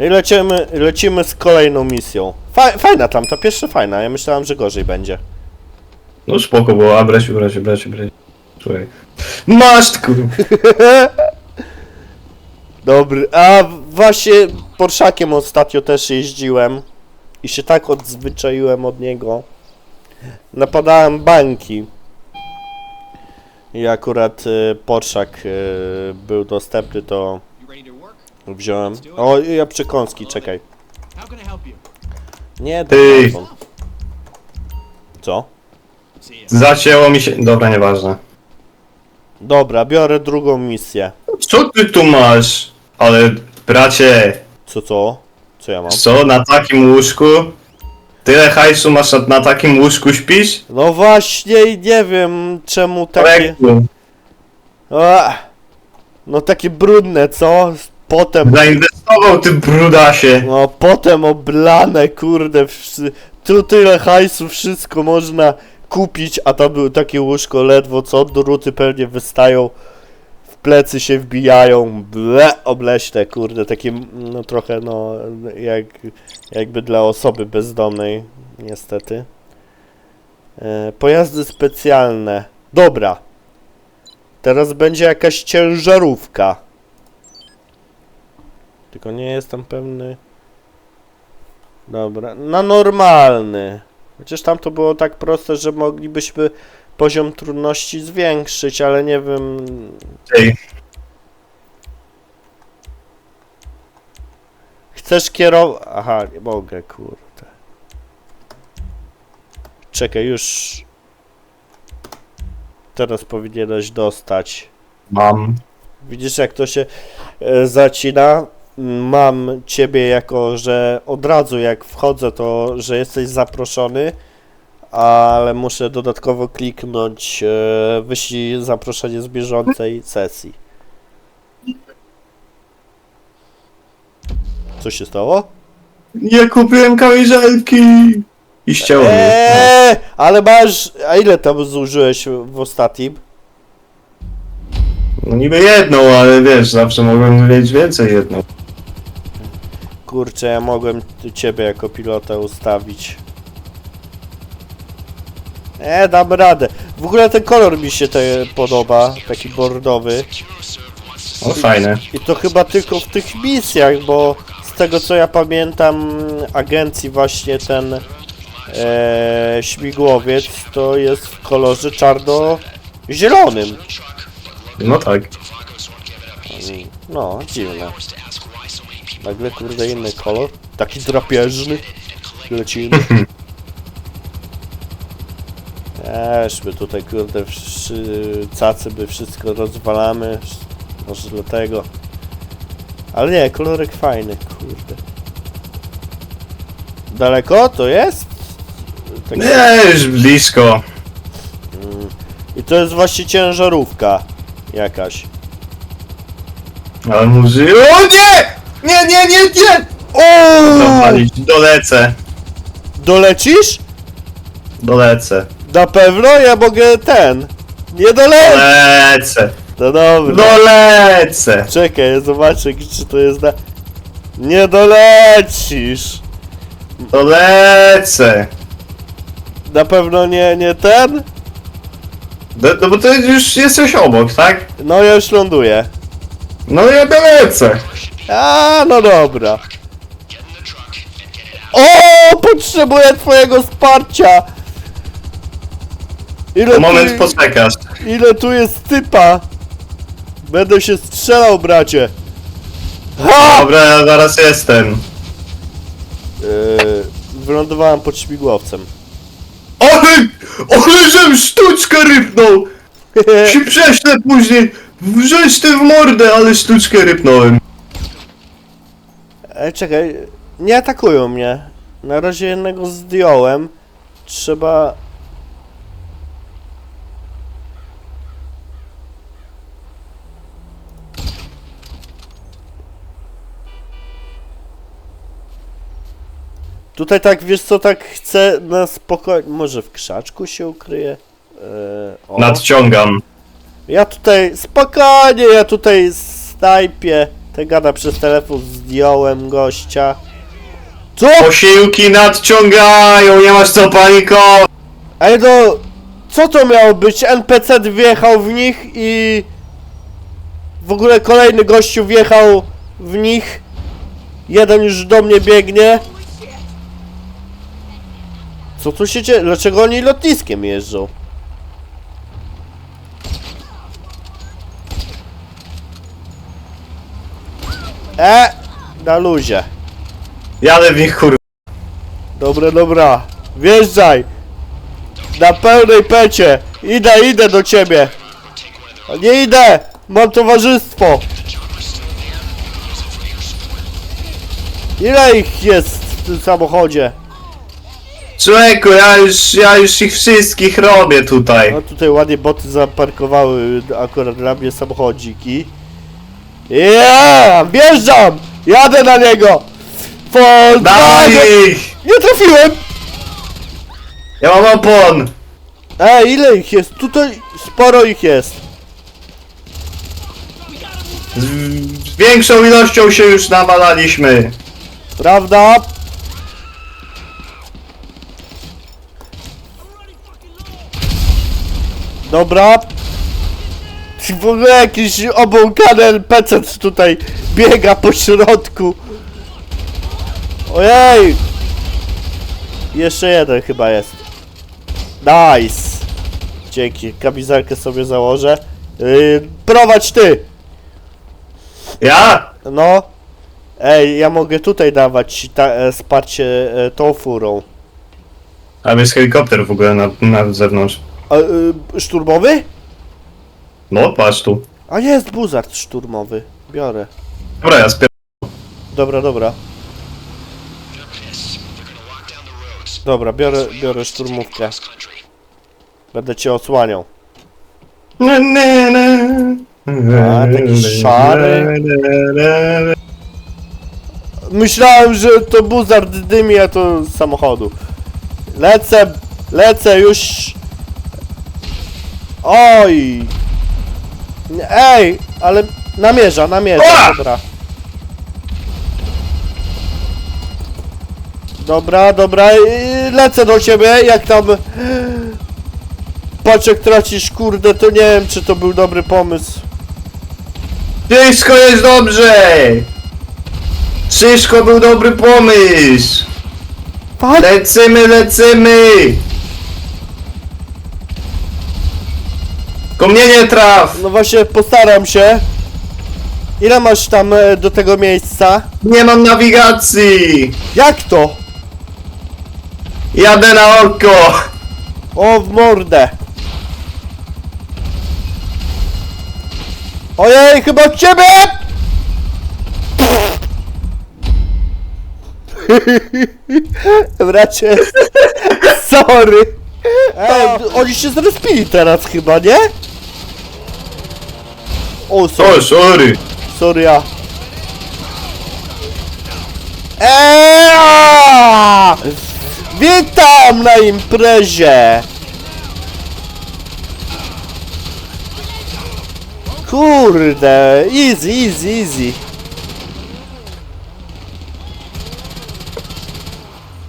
I lecimy, lecimy z kolejną misją. Fa fajna tam, ta pierwsza fajna, ja myślałem, że gorzej będzie. No spoko było, a brać, brać, brać, brać. Słuchaj. Masz kurwa. Dobry, a właśnie Porszakiem ostatnio też jeździłem i się tak odzwyczaiłem od niego. Napadałem banki. I akurat y, Porszak y, był dostępny, to wziąłem. O, ja przekąski, czekaj. Nie, Ty. telefon. Co? Zacięło mi się... Dobra, nieważne. Dobra, biorę drugą misję. Co ty tu masz? Ale, bracie, Co, co? Co ja mam? co, na takim łóżku? Tyle hajsu masz, a na takim łóżku śpisz? No właśnie i nie wiem czemu takie... Korektu. A, no takie brudne, co? Potem, Zainwestował ty brudasie. no potem oblane, kurde, wszy- tu tyle hajsu, wszystko można kupić, a tam było takie łóżko ledwo, co? Druty pewnie wystają, w plecy się wbijają, ble, obleśne, kurde, takie, no trochę, no, jak, jakby dla osoby bezdomnej, niestety. E, pojazdy specjalne, dobra. Teraz będzie jakaś ciężarówka. Tylko nie jestem pewny. Dobra, na normalny. Chociaż tam to było tak proste, że moglibyśmy poziom trudności zwiększyć, ale nie wiem. Ej, Chcesz kierować. Aha, nie mogę, kurde. Czekaj, już. Teraz powinieneś dostać. mam. Widzisz, jak to się e, zacina? Mam ciebie jako, że od razu jak wchodzę, to że jesteś zaproszony, ale muszę dodatkowo kliknąć e, wyślij zaproszenie z bieżącej sesji. Co się stało? Nie kupiłem kamizelki. I ścięło mnie. Eee, ale masz. A ile tam zużyłeś w ostatnim? No niby jedną, ale wiesz, zawsze mogłem mieć więcej jedną. Kurczę, ja mogłem ciebie jako pilota ustawić. E, dam radę. W ogóle ten kolor mi się te podoba, taki bordowy. O, fajne. I to chyba tylko w tych misjach, bo z tego co ja pamiętam agencji właśnie ten e, śmigłowiec to jest w kolorze czarno-zielonym. No tak. No, dziwne. Nagle kurde inny kolor. Taki drapieżny. Lecimy. Wiesz, my tutaj kurde wszy, cacy by wszystko rozwalamy. Może dlatego. Ale nie, kolorek fajny, kurde. Daleko to jest? Tak, Nie, już blisko. I to jest właśnie ciężarówka jakaś. Ale muzy... O nie! Nie, nie, nie, nie! O! Zapalić. Dolecę. Dolecisz? Dolecę. Na pewno ja mogę ten. Nie dolecisz! Dolecę. No dobra. Dolecę. Czekaj, ja zobaczę, czy to jest na... Nie dolecisz! Dolecę. Na pewno nie, nie ten? Do, no bo ty już jesteś obok, tak? No ja już ląduję. No ja dolecę. A, no dobra. O, potrzebuję twojego wsparcia! Ile Moment, tu, poczekasz. ile tu jest typa? Będę się strzelał, bracie. Ha! Dobra, ja zaraz jestem. Yy, wylądowałem pod śmigłowcem. Ale, ale żem sztuczkę rypnął! Ci prześlę później. Wrzeź ty w mordę, ale sztuczkę rypnąłem. Ej, czekaj, nie atakują mnie. Na razie jednego zdjąłem. Trzeba... Tutaj tak, wiesz co, tak chcę na spokojnie... Może w krzaczku się ukryję? Eee, o. Nadciągam. Ja tutaj, spokojnie, ja tutaj snajpię. Ten gada przez telefon, zdjąłem gościa. Co? Posiłki nadciągają, nie masz co panikować. Ej no, co to miało być? NPC wjechał w nich i... W ogóle kolejny gościu wjechał w nich. Jeden już do mnie biegnie. Co tu się dzieje? Dlaczego oni lotniskiem jeżdżą? E, na luzie. Jadę w nich kur... Dobra, dobra. Wjeżdżaj. Na pełnej pecie. Idę, idę do ciebie. A Nie idę. Mam towarzystwo. Ile ich jest w tym samochodzie? Człowieku, ja już, ja już ich wszystkich robię tutaj. No tutaj ładnie boty zaparkowały akurat dla mnie samochodziki. Ja, wjeżdżam! Jadę na niego! Dawaj Volkswagen! ich! Nie trafiłem! Ja mam opon! Ej, ile ich jest? Tutaj sporo ich jest. Z, z większą ilością się już nawalaliśmy. Prawda? Dobra. W ogóle jakiś obłąkany NPC tutaj biega po środku. Ojej! Jeszcze jeden chyba jest. Nice. Dzięki. Kamizelkę sobie założę. Yy, prowadź ty! Ja? No. Ej, ja mogę tutaj dawać ta, e, wsparcie e, tą furą. A jest helikopter w ogóle na, na zewnątrz. A, y, szturmowy? No, patrz tu. A jest buzard szturmowy. Biorę. Dobra, ja spier... Dobra, dobra. Dobra, biorę, biorę szturmówkę. Będę cię osłaniał. Ne, ne, ne. A, taki szary. Myślałem, że to buzard dymi, a to z samochodu. Lecę, lecę już. Oj. Ej, ale namierza, namierza, dobra. Dobra, dobra, i lecę do ciebie, jak tam... Patrz jak tracisz, kurde, to nie wiem, czy to był dobry pomysł. Wszystko jest dobrze! Wszystko był dobry pomysł! Fuck! Lecimy, lecimy! Tylko mnie nie traf! No właśnie, postaram się. Ile masz tam e, do tego miejsca? Nie mam nawigacji! Jak to? Jadę na oko! O, w mordę. Ojej, chyba od ciebie! Bracie, sorry. Ej, oni się zrespili teraz chyba, nie? O, sorry. O, sorry! Sorry, ja. Eee! Witam na imprezie! Kurde, easy, easy, easy.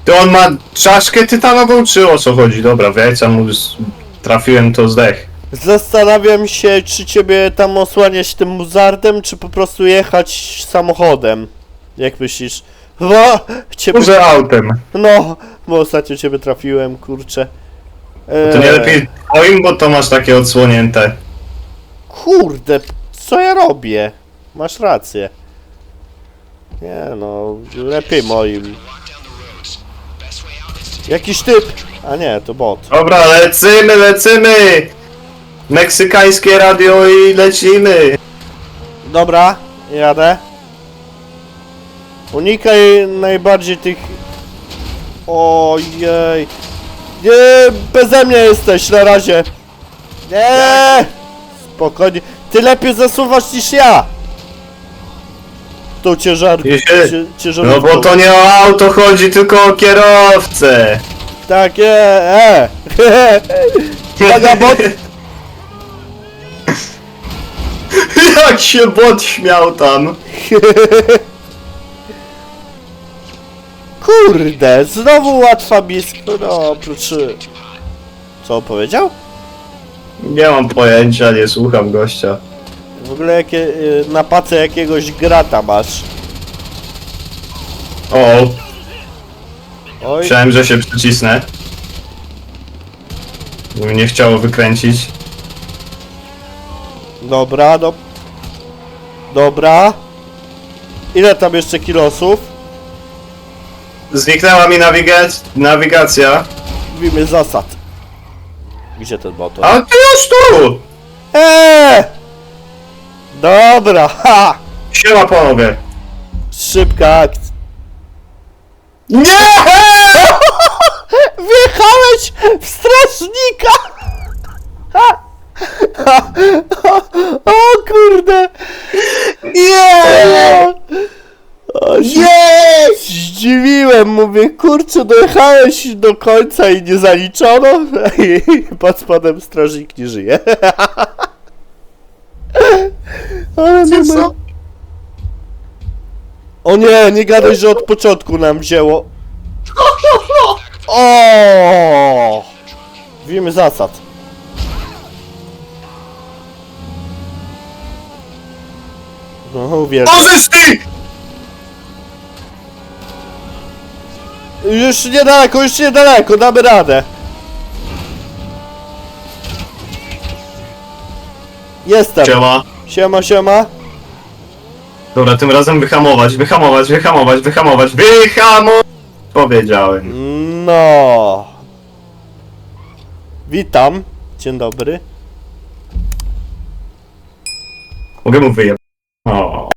To on ma czaszkę tytanową, czy o co chodzi? Dobra, w jajca mu z... trafiłem, to zdech. Zastanawiam się, czy ciebie tam osłaniać tym muzardem, czy po prostu jechać samochodem. Jak myślisz? Bo ciebie... Może autem. No, bo ostatnio ciebie trafiłem, kurczę. To nie Eee. lepiej twoim, bo to masz takie odsłonięte. Kurde, co ja robię? Masz rację. Nie no, lepiej moim. Jakiś typ! A nie, to bot. Dobra, lecimy, lecimy! Meksykańskie radio i lecimy! Dobra, jadę. Unikaj najbardziej tych... Ojej. Nie, beze mnie jesteś na razie. Nie! Spokojnie. Ty lepiej zasuwasz niż ja. Tą ciężar... No ciężarówką. bo to nie o auto chodzi, tylko o kierowcę! Tak, e, e bot. Jak się bot śmiał tam. Kurde, znowu łatwa blisko. No, oprócz... Co powiedział? Nie mam pojęcia, nie słucham gościa. W ogóle jakie, y, na pace jakiegoś grata masz. O, Oj, myślałem, że się przycisnę. Bo mnie nie chciało wykręcić. dobra, do... Dobra. Ile tam jeszcze kilosów? Zniknęła mi nawigac nawigacja. Mówimy zasad. Gdzie ten motor? A ty już tu! Eee! Dobra, ha! Siema panowie. Szybka akcja. Nie! Wjechałeś w strażnika! Ha! Ha! O kurde! Nie! Nie! Zdziwiłem, mówię, kurczę, dojechałeś do końca i nie zaliczono? I pod spodem strażnik nie żyje. Ale Co? numer... O nie, nie gadaj, że od początku nam wzięło. O! Wiemy zasad. No, uwielbiam. Ty! Już niedaleko, już niedaleko, damy radę. Jestem. Siema. Siema, siema. Dobra, tym razem wyhamować, wyhamować, wyhamować, wyhamować, wyhamować! Powiedziałem. No. Witam. Dzień dobry. Mogę mu wyjebać. O.